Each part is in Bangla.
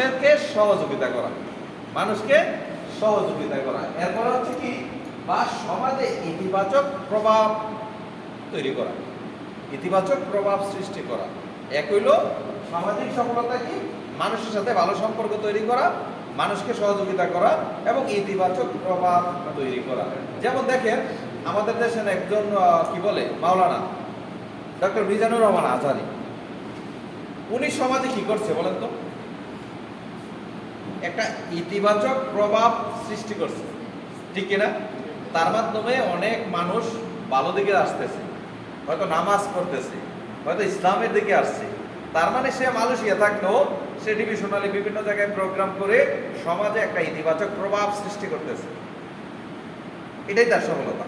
মানুষকে সহযোগিতা করা। মানুষকে সহযোগিতা করা। এরপর হচ্ছে কি? বা সমাজে ইতিবাচক প্রভাব তৈরি করা। ইতিবাচক প্রভাব সৃষ্টি করা। এক হইল সামাজিক সফলতা কি? মানুষের সাথে ভালো সম্পর্ক তৈরি করা, মানুষকে সহযোগিতা করা এবং ইতিবাচক প্রভাব তৈরি করা। যেমন দেখেন, আমাদের দেশের একজন কি বলে? মাওলানা, ডক্টর মিজানুর রহমান আজারি উনি সমাজে কি করছে বলেন তো? একটা ইতিবাচক প্রভাব সৃষ্টি করছে। ঠিক কিনা? তার মাধ্যমে অনেক মানুষ ভালো দিকে আসতেছে। হয়তো নামাজ পড়তেছে, হয়তো ইসলামের দিকে আসছে। তার মানে সে মালয়েশিয়া থাকলেও সে ডিভিশনালি বিভিন্ন জায়গায় প্রোগ্রাম করে সমাজে একটা ইতিবাচক প্রভাব সৃষ্টি করতেছে। এটাই তার সফলতা।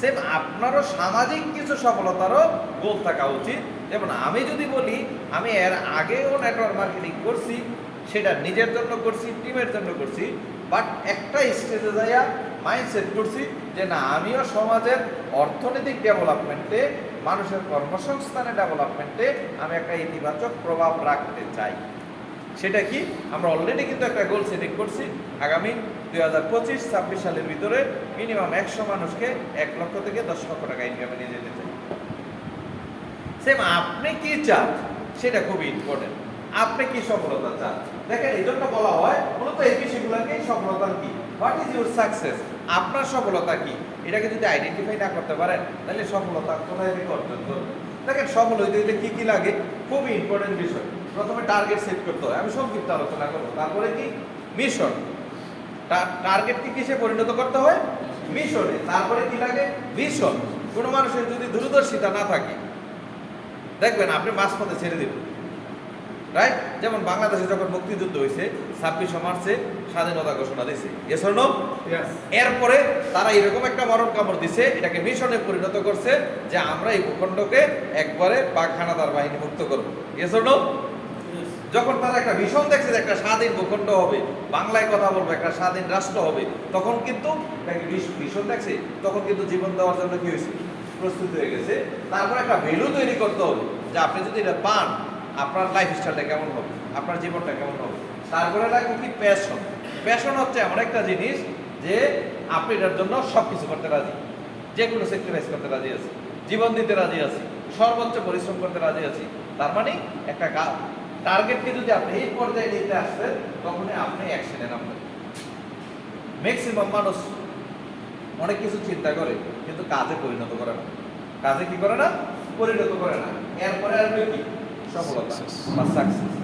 সেম আপনারও সামাজিক কিছু সফলতারও গোল থাকা উচিত। যেমন আমি যদি বলি, আমি এর আগেও নেটওয়ার্ক মার্কেটিং করছি সেটা নিজের জন্য করছি টিমের জন্য করছি বাট একটা স্টেজে যাইয়া মাইন্ডসেট করছি যে না, আমিও সমাজের অর্থনৈতিক ডেভেলপমেন্টে মানুষের কর্মসংস্থানের ডেভেলপমেন্টে আমি একটা ইতিবাচক প্রভাব রাখতে চাই। সেটা কি? আমরা অলরেডি কিন্তু একটা গোল সেটিং করছি। আগামী দুই হাজার পঁচিশ, ছাব্বিশ সালের ভিতরে মিনিমাম একশো মানুষকে এক লক্ষ থেকে দশ লক্ষ টাকা ইনকামে নিয়ে যেতে চাই। সেম আপনি কি চান? সেটা খুবই ইম্পর্টেন্ট আপনি কি সফলতা চান? দেখেন, এই জন্য বলা হয় মূলত এই বিষয়গুলোকে সফলতার কি? হোয়াট ইজ ইউর সাকসেস আপনার সফলতা কি? এটাকে যদি আইডেন্টিফাই না করতে পারেন, তাহলে সফলতা কোথায় থেকে অর্জন করবেন দেখেন, সফল হইতে হইলে কি কি লাগে? খুবই ইম্পর্টেন্ট বিষয়। প্রথমে টার্গেট সেট করতে হয়। আমি সংক্ষিপ্ত আলোচনা করব। তারপরে কি? মিশন টার্গেটকে কিসে পরিণত করতে হয়? মিশনে তারপরে কি লাগে? ভিশন কোনো মানুষের যদি দূরদর্শিতা না থাকে, দেখবেন আপনি মাঝপথে ছেড়ে দেবেন। রাইট যেমন বাংলাদেশে যখন মুক্তিযুদ্ধ হয়েছে ছাব্বিশে মার্চে স্বাধীনতা ঘোষণা দিয়েছে এস নো এরপরে তারা এরকম একটা মরণ কামড় দিছে এটাকে মিশনে পরিণত করছে যে আমরা এই ভূখণ্ডকে একবারে পাক হানাদার বাহিনী মুক্ত করব। এস নো যখন তারা একটা ভীষণ দেখছে যে একটা স্বাধীন ভূখণ্ড হবে বাংলায় কথা বলব একটা স্বাধীন রাষ্ট্র হবে তখন কিন্তু ভীষণ দেখছে তখন কিন্তু জীবন দেওয়ার জন্য কি হয়েছে? প্রস্তুত হয়ে গেছে। তারপর একটা ভ্যালু তৈরি করতে হবে যে আপনি যদি এটা পান আপনার লাইফ স্টাইলটা কেমন হবে? আপনার জীবনটা কেমন হবে? তারপরে লাগবে কি প্যাশন প্যাশন হচ্ছে এমন একটা জিনিস যে আপনি এটার জন্য সব কিছু করতে রাজি। যে কোনো স্যাক্রিফাইস করতে রাজি আছি। জীবন দিতে রাজি আছি। সর্বোচ্চ পরিশ্রম করতে রাজি আছি। তার মানে একটা কাজ টার্গেটকে যদি আপনি এই পর্যায়ে নিতে আসবেন তখনই আপনি অ্যাকশনে নামবেন। ম্যাক্সিমাম মানুষ অনেক কিছু চিন্তা করে, কিন্তু কাজে পরিণত করে না। কাজে কি করে না? পরিণত করে না। এরপরে আসবে কি? সফলতা বা সাকসেস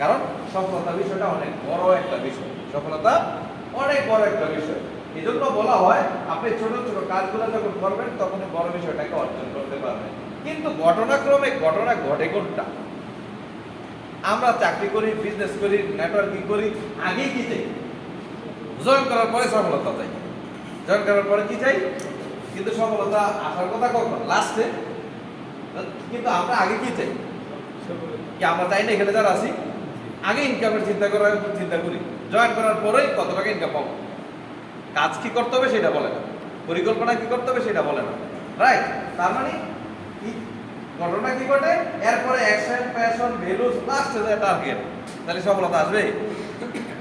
কারণ সফলতা বিষয়টা অনেক বড় একটা বিষয়। সফলতা অনেক বড় একটা বিষয়। এই জন্য বলা হয়, আপনি ছোট ছোট কাজগুলো যখন করবেন, তখন বড় বিষয়টাকে অর্জন করতে পারবেন। কিন্তু ঘটনাক্রমে ঘটনা ঘটে কোনটা? আমরা চাকরি করি বিজনেস করি নেটওয়ার্কিং করি, আগে কি চাই? জয়েন করার পরে সফলতা চাই। জয়েন করার পরে কি চাই? কিন্তু সফলতা আসার কথা কখন? লাস্টে কিন্তু আমরা আগে কি চাই? আমরা চাই না এখানে যারা আছি? আগে ইনকামের চিন্তা করার চিন্তা করি। জয়েন করার পরেই কত টাকা ইনকাম পাবো? কাজ কি করতে হবে সেটা বলে না। পরিকল্পনা কি করতে হবে সেটা বলে না। রাইট তার মানে কি? ঘটনা কি ঘটে? এরপরে অ্যাকশন প্যাশন ভ্যালুস লাস্টে যায় টার্গেট তাহলে সফলতা আসবে?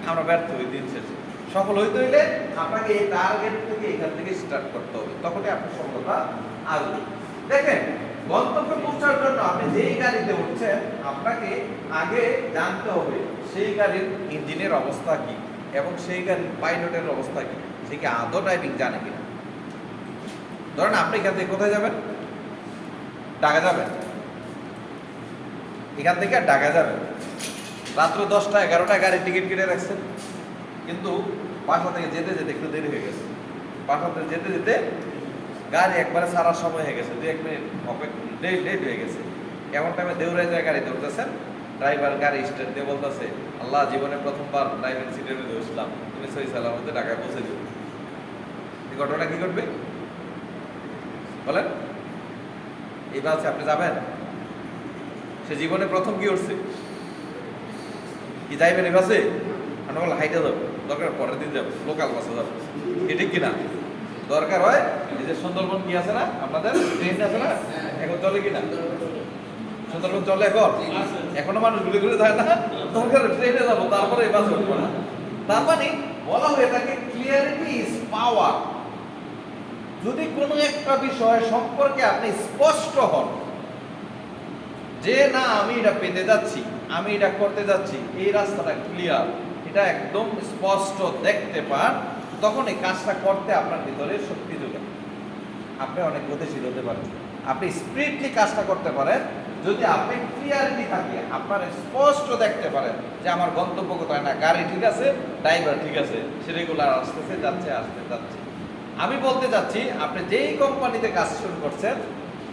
আমরা ব্যর্থ হই দিন শেষে। সফল হইতে হইলে আপনাকে এই টার্গেট থেকে এখান থেকে স্টার্ট করতে হবে। তখনই আপনার সফলতা আসবে। দেখেন গন্তব্যে পৌঁছার জন্য আপনি যেই গাড়িতে উঠছেন, আপনাকে আগে জানতে হবে সেই গাড়ির ইঞ্জিনের অবস্থা কি এবং সেই গাড়ির পাইলটের অবস্থা কি, সে কি আদৌ ড্রাইভিং জানে কিনা। ধরেন আপনি এখান থেকে কোথায় যাবেন? ঢাকা যাবেন। এখান থেকে ঢাকা যাবেন। রাত্র দশটা এগারোটা গাড়ির টিকিট কেটে রাখছেন। কিন্তু বাসা থেকে যেতে যেতে একটু দেরি হয়ে গেছে। বাসা থেকে যেতে যেতে গাড়ি একবারে সারার সময় হয়ে গেছে দু এক মিনিট লেট লেট হয়ে গেছে। এমন টাইমে দেউরাই যায় গাড়ি ধরতেছেন? ড্রাইভার গাড়ি স্টার্ট দিয়ে বলতেছে, আল্লাহ, জীবনে প্রথমবার ড্রাইভিং মধ্যে বসলাম তুমি সহি সালামতে ঢাকায় পৌঁছে দিও। এই ঘটনা কি ঘটবে? বলেন। এই বাসে আপনি যাবেন। সে জীবনে প্রথম কি উঠছে? কি যাইবেন এই বাসে আমরা বলে হাইটে যাব। দরকার পরের দিন যাব। লোকাল বাসে যাব। এটা কি না দরকার হয়, এই যে সুন্দরবন কি আছে না? আপনাদের ট্রেন আছে না? এখন চলে কি না সুন্দরবন চলে এখন? এখনও মানুষ ঘুরে ঘুরে যায় না। দরকার ট্রেনে যাব, তারপরে এই বাসে উঠবো না। তার মানে বলা হয়ে থাকে ক্লিয়ারিটি ইজ পাওয়ার যদি কোনো একটা বিষয় সম্পর্কে আপনি স্পষ্ট হন, যে না, আমি এটা পেতে যাচ্ছি, আমি এটা করতে যাচ্ছি, এই রাস্তাটা ক্লিয়ার এটা একদম স্পষ্ট দেখতে পান তখন এই কাজটা করতে আপনার ভিতরে শক্তি যোগায় আপনি অনেক গতিশীল হতে পারেন। আপনি স্পিডলি কাজটা করতে পারেন। যদি আপনি ক্লিয়ারিটি থাকে, আপনার স্পষ্ট দেখতে পারেন যে আমার গন্তব্য কোথায়, না, গাড়ি ঠিক আছে ড্রাইভার ঠিক আছে, সে রেগুলার আসতেছে, যাচ্ছে, আসতে, যাচ্ছে। আমি বলতে চাচ্ছি, আপনি যেই কোম্পানিতে কাজ শুরু করছেন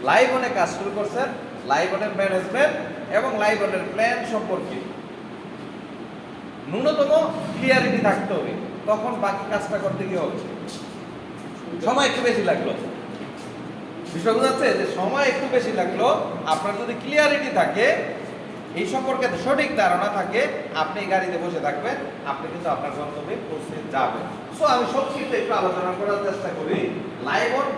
লাইবনে কাজ শুরু করছেন লাইবনের ম্যানেজমেন্ট এবং লাইবনের প্ল্যান সম্পর্কে। ন্যূনতম ক্লিয়ারিটি থাকতে হবে। তখন বাকি কাজটা করতে কি হবে। সময় একটু বেশি লাগল। বিষয় বোঝাচ্ছে যে সময় একটু বেশি লাগল। আপনার যদি ক্লিয়ারিটি থাকে, এই সম্পর্কে সঠিক ধারণা থাকে, আপনি গাড়িতে বসে থাকবেন, আপনি কিন্তু আপনার গন্তব্যে পৌঁছে যাবেন। সো আমি কিছু একটু আলোচনা করার চেষ্টা করি। Live on